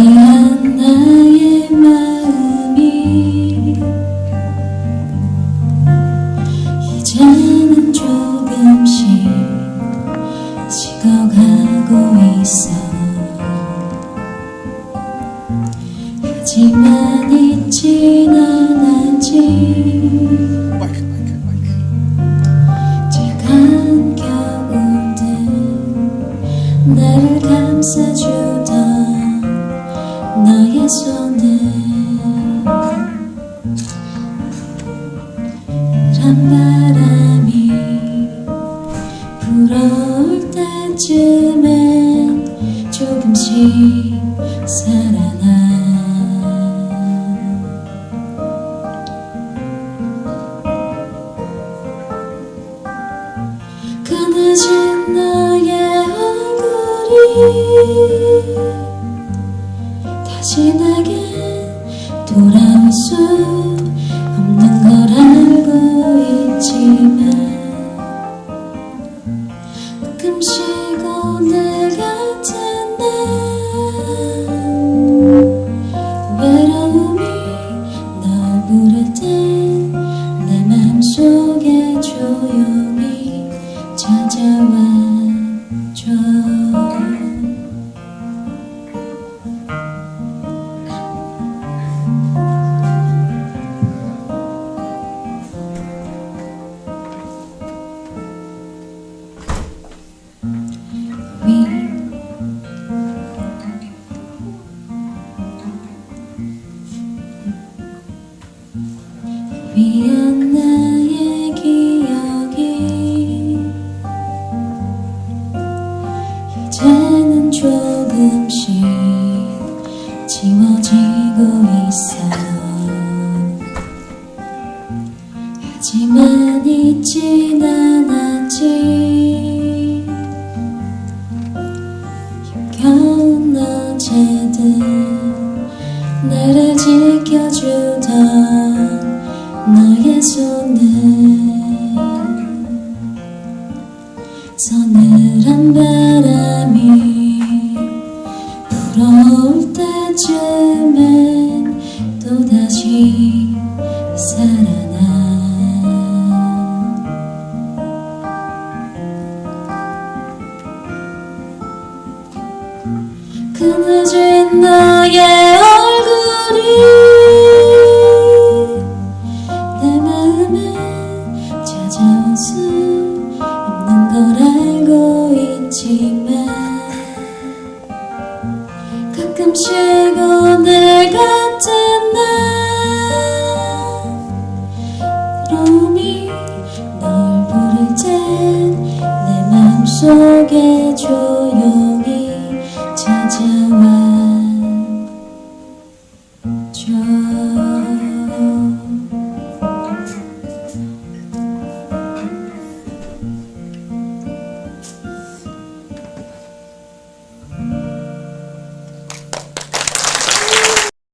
미안 나의 마음이 이제는 조금씩 식어가고 있어. 하지만 잊진 않았지 지간 겨울들 나를 감싸주던 너의 한 바람이 불어올 때쯤엔 조금씩 살아나. 그 늦은 너의 얼굴이 내게 돌아올 수 없는 걸 알고 있지만 가끔씩 오늘 같은 날 외로움이 널 부를 때내 맘속에 조용히 찾아와 줘 위한 나의 기억이 이제는 조금씩 지워지고 있어. 하지만 잊진 않았지. 힘겨운 어제들 나를 지켜주던 너의 손을 서늘한 바람이 불어올 때쯤엔 또다시 살아나. 그 늦은 너 없는 걸 알고 있지만 가끔씩 오늘 같은 날 외로움이 널 부를 땐내 마음속에 조